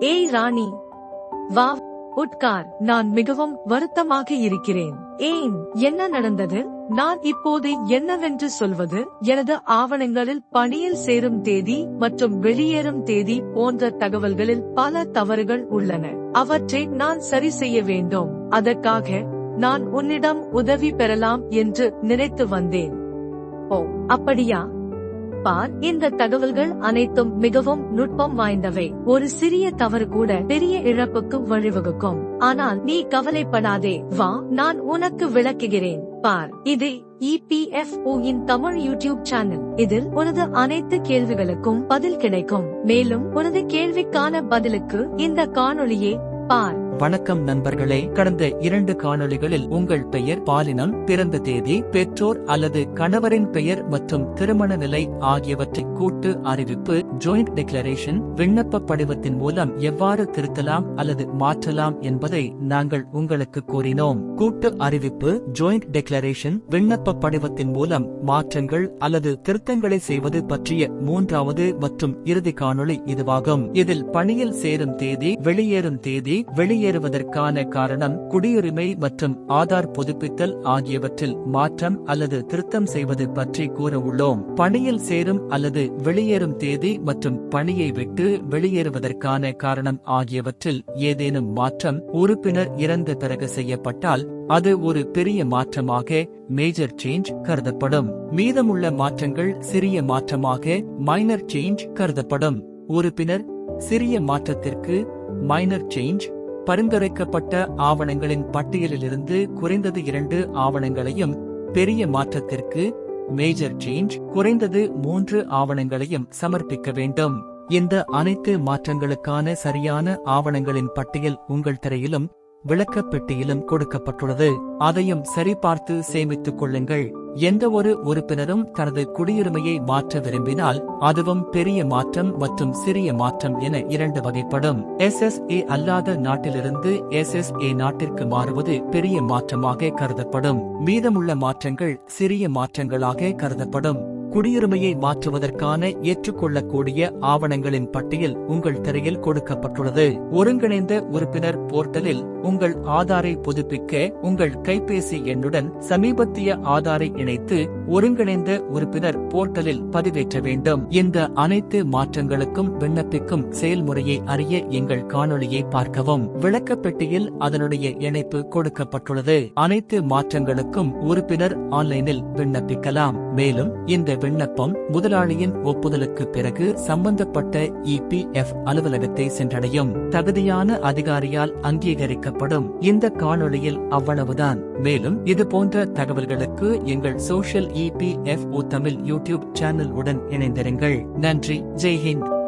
ஏய் ராணி. வா உட்கார். நான் மிகவும் வருத்தமாக இருக்கிறேன். ஏன்? என்ன நடந்தது? நான் இப்போது என்னவென்று சொல்வது? எனது ஆவணங்களில் பணியில் சேரும் தேதி மற்றும் வெளியேறும் தேதி போன்ற தகவல்களில் பல தவறுகள் உள்ளன. அவற்றை நான் சரி செய்ய வேண்டும். அதற்காக நான் உன்னிடம் உதவி பெறலாம் என்று நினைத்து வந்தேன். ஓ அப்படியா? பார் இந்த தகவல்கள் அனைத்தும் மிகவும் நுட்பம் வாய்ந்தவை. ஒரு சிறிய தவறு கூட பெரிய இழப்புக்கு வழிவகுக்கும். ஆனால் நீ கவலைப்படாதே. வா நான் உனக்கு விளக்குகிறேன். பார். இது இபிஎஃப்ஓ இன் தமிழ் யூடியூப் சேனல். இதில் உனது அனைத்து கேள்விகளுக்கும் பதில் கிடைக்கும். மேலும் உனது கேள்விக்கான பதிலுக்கு இந்த காணொளியை பார். வணக்கம் நண்பர்களே. கடந்த இரண்டு காணொளிகளில் உங்கள் பெயர் பாலினம் பிறந்த தேதி பெற்றோர் அல்லது கணவரின் பெயர் மற்றும் திருமண நிலை ஆகியவற்றை கூட்டு அறிவிப்பு ஜாயிண்ட் டிக்ளரேஷன் விண்ணப்ப படிவத்தின் மூலம் எவ்வாறு திருத்தலாம் அல்லது மாற்றலாம் என்பதை நாங்கள் உங்களுக்கு கூறினோம். கூட்டு அறிவிப்பு ஜாயிண்ட் டிக்ளரேஷன் விண்ணப்ப படிவத்தின் மூலம் மாற்றங்கள் அல்லது திருத்தங்களை செய்வது பற்றிய மூன்றாவது மற்றும் இறுதி காணொளி இதுவாகும். இதில் பணியில் சேரும் தேதி வெளியேறும் தேதி வெளியேறுவதற்கான காரணம் குடியுரிமை மற்றும் ஆதார் புதுப்பித்தல் ஆகியவற்றில் மாற்றம் அல்லது திருத்தம் செய்வது பற்றி கூற உள்ளோம். பணியில் சேரும் அல்லது வெளியேறும் தேதி மற்றும் பணியை விட்டு வெளியேறுவதற்கான காரணம் ஆகியவற்றில் ஏதேனும் மாற்றம் உறுப்பினர் இறந்த பிறகு செய்யப்பட்டால் அது ஒரு பெரிய மாற்றமாக மேஜர் சேஞ்ச் கருதப்படும். மீதமுள்ள மாற்றங்கள் சிறிய மாற்றமாக மைனர் சேஞ்ச் கருதப்படும். உறுப்பினர் சிறிய மாற்றத்திற்கு மைனர் சேஞ்ச் பரிந்துரைக்கப்பட்ட ஆவணங்களின் பட்டியலிலிருந்து குறைந்தது இரண்டு ஆவணங்களையும் பெரிய மாற்றத்திற்கு மேஜர் சேஞ்ச் குறைந்தது மூன்று ஆவணங்களையும் சமர்ப்பிக்க வேண்டும். இந்த அனைத்து மாற்றங்களுக்கான சரியான ஆவணங்களின் பட்டியல் உங்கள் திரையிலும் விளக்கப் பெட்டியிலும் கொடுக்கப்பட்டுள்ளது. அதையும் சரிபார்த்து சேமித்துக் கொள்ளுங்கள். எந்த ஒரு உறுப்பினரும் தனது குடியுரிமையை மாற்ற விரும்பினால் அதுவும் பெரிய மாற்றம் மற்றும் சிறிய மாற்றம் என இரண்டு வகைப்படும். எஸ் எஸ் ஏ அல்லாத நாட்டிலிருந்து எஸ் எஸ் ஏ நாட்டிற்கு மாறுவது பெரிய மாற்றமாக கருதப்படும். மீதமுள்ள மாற்றங்கள் சிறிய மாற்றங்களாக கருதப்படும். குடியுரிமையை மாற்றுவதற்கான ஏற்றுக்கொள்ளக்கூடிய ஆவணங்களின் பட்டியல் உங்கள் திரையில் கொடுக்கப்பட்டுள்ளது. ஒருங்கிணைந்த உறுப்பினர் போர்ட்டலில் உங்கள் ஆதாரை புதுப்பிக்க உங்கள் கைபேசி எண்ணுடன் சமீபத்திய ஆதாரை இணைத்து ஒருங்கிணைந்த உறுப்பினர் போர்ட்டலில் பதிவேற்ற வேண்டும். இந்த அனைத்து மாற்றங்களுக்கும் விண்ணப்பிக்கும் செயல்முறையை அறிய எங்கள் காணொளியை பார்க்கவும். விளக்கப்பெட்டியில் அதனுடைய இணைப்பு கொடுக்கப்பட்டுள்ளது. அனைத்து மாற்றங்களுக்கும் உறுப்பினர் ஆன்லைனில் விண்ணப்பிக்கலாம். மேலும் இந்த விண்ணப்பம் முதலாளியின் ஒப்புதலுக்கு பிறகு சம்பந்தப்பட்ட இபிஎஃப் அலுவலகத்தை சென்றடையும். தகுதியான அதிகாரியால் அங்கீகரிக்கப்படும். இந்த காணொளியில் அவ்வளவுதான். மேலும் இது போன்ற தகவல்களுக்கு எங்கள் social EPF Tamil YouTube channel உடன் இணைந்திருங்கள். நன்றி. ஜெய்ஹிந்த்.